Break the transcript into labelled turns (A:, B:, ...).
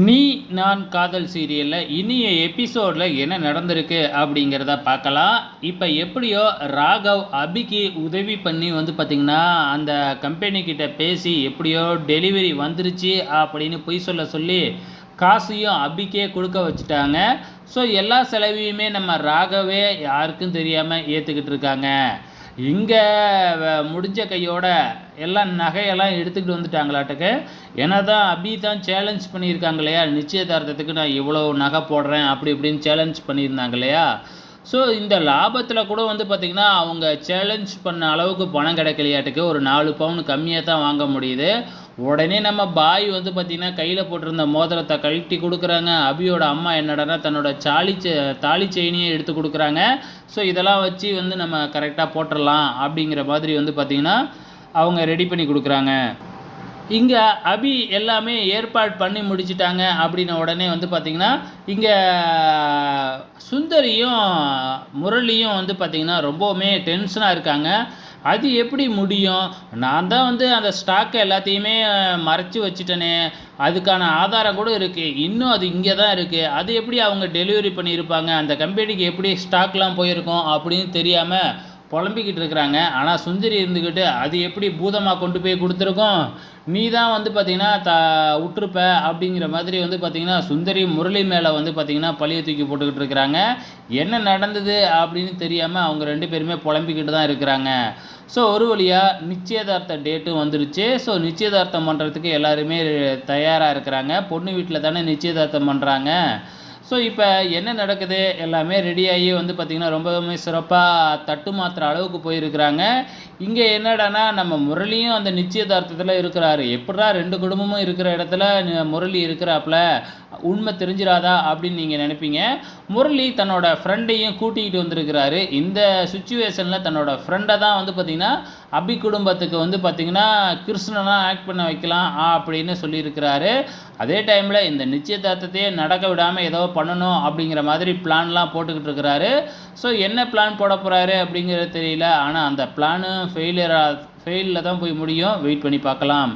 A: நீ நான் காதல் சீரியலில் இனிய எபிசோடில் என்ன நடந்திருக்கு அப்படிங்கிறத பார்க்கலாம். இப்போ எப்படியோ ராகவ் அபிக்கு உதவி பண்ணி வந்து பார்த்திங்கன்னா அந்த கம்பெனிக்கிட்ட பேசி எப்படியோ டெலிவரி வந்துருச்சு அப்படின்னு பொய் சொல்ல சொல்லி காசையும் அபிக்கே கொடுக்க வச்சுட்டாங்க. ஸோ எல்லா செலவையுமே நம்ம ராகவே யாருக்கும் தெரியாமல் ஏற்றுக்கிட்டு இருக்காங்க. இங்கே முடிஞ்ச கையோட எல்லாம் நகையெல்லாம் எடுத்துக்கிட்டு வந்துட்டாங்களாட்டுக்கு. ஏன்னா தான் அபி தான் சேலஞ்ச் பண்ணியிருக்காங்க இல்லையா நிச்சயதார்த்தத்துக்கு நான் இவ்வளோ நகை போடுறேன் அப்படி இப்படின்னு சேலஞ்ச் பண்ணியிருந்தாங்க இல்லையா ஸோ இந்த லாபத்தில் கூட வந்து பார்த்திங்கன்னா அவங்க சேலஞ்ச் பண்ண அளவுக்கு பணம் கிடைக்கலையாட்டுக்கு ஒரு நாலு பவுன் கம்மியாக தான் வாங்க முடியுது. உடனே நம்ம பாய் வந்து பார்த்திங்கன்னா கையில் போட்டிருந்த மோதிரத்தை கழட்டி கொடுக்குறாங்க. அபியோட அம்மா என்னடனா தன்னோட சாலி தாலி செயினியை எடுத்து கொடுக்குறாங்க. ஸோ இதெல்லாம் வச்சு வந்து நம்ம கரெக்டாக போட்டுடலாம் அப்படிங்கிற மாதிரி வந்து பார்த்திங்கன்னா அவங்க ரெடி பண்ணி கொடுக்குறாங்க. இங்கே அபி எல்லாமே ஏற்பாடு பண்ணி முடிச்சிட்டாங்க அப்படின்ன உடனே வந்து பார்த்திங்கன்னா இங்கே சுந்தரியும் முரளியும் வந்து பார்த்திங்கன்னா ரொம்பவுமே டென்ஷனாக இருக்காங்க. அது எப்படி முடியும்? நான் தான் வந்து அந்த ஸ்டாக்கை எல்லாத்தையுமே மறைச்சி வச்சுட்டேனே. அதுக்கான ஆதாரம் கூட இருக்குது இன்னும் அது இங்கே தான் இருக்குது அது எப்படி அவங்க டெலிவரி பண்ணியிருப்பாங்க? அந்த கம்பெனிக்கு எப்படி ஸ்டாக்லாம் போயிருக்கோம் அப்படின்னு தெரியாமல் புலம்பிக்கிட்டு இருக்கிறாங்க. ஆனால் சுந்தரி இருந்துக்கிட்டு அது எப்படி பூதமாக கொண்டு போய் கொடுத்துருக்கோம்? நீ தான் வந்து பார்த்திங்கன்னா த விட்டுருப்ப அப்படிங்கிற மாதிரி வந்து பார்த்திங்கன்னா சுந்தரி முரளி மேலே வந்து பார்த்திங்கன்னா பழிய தூக்கி போட்டுக்கிட்டு இருக்கிறாங்க. என்ன நடந்தது அப்படின்னு தெரியாமல் அவங்க ரெண்டு பேருமே புலம்பிக்கிட்டு தான் இருக்கிறாங்க. ஸோ ஒரு வழியாக நிச்சயதார்த்த டேட்டும் வந்துருச்சு. ஸோ நிச்சயதார்த்தம் பண்ணுறதுக்கு எல்லாருமே தயாராக இருக்கிறாங்க. பொண்ணு வீட்டில் தானே நிச்சயதார்த்தம் பண்ணுறாங்க ஸோ இப்போ என்ன நடக்குது? எல்லாமே ரெடியாகி வந்து பார்த்திங்கன்னா ரொம்பவுமே சிறப்பாக தட்டு மாத்திர அளவுக்கு போயிருக்கிறாங்க. இங்கே என்னடானா நம்ம முரளியும் அந்த நிச்சயதார்த்தத்தில் இருக்கிறாரு. எப்படா ரெண்டு குடும்பமும் இருக்கிற இடத்துல முரளி இருக்கிறாப்புல? உண்மை தெரிஞ்சிடாதா அப்படின்னு நீங்கள் நினைப்பீங்க. முரளி தன்னோட ஃப்ரெண்டையும் கூட்டிகிட்டு வந்திருக்கிறாரு. இந்த சுச்சுவேஷனில் தன்னோட ஃப்ரெண்டை தான் வந்து பார்த்திங்கன்னா அபி குடும்பத்துக்கு வந்து பார்த்திங்கன்னா கிருஷ்ணனாக ஆக்ட் பண்ண வைக்கலாம் அப்படின்னு சொல்லியிருக்கிறாரு. அதே டைமில் இந்த நிச்சயதார்த்தத்தையே நடக்க விடாமல் ஏதோ பண்ணணும் அப்படிங்கிற மாதிரி பிளான்லாம் போட்டுக்கிட்டு இருக்கிறாரு. ஸோ என்ன பிளான் போட போகிறாரு அப்படிங்கிறது தெரியல. ஆனால் அந்த பிளானும் ஃபெயிலியராக ஃபெயிலில் தான் போய் முடியும். வெயிட் பண்ணி பார்க்கலாம்.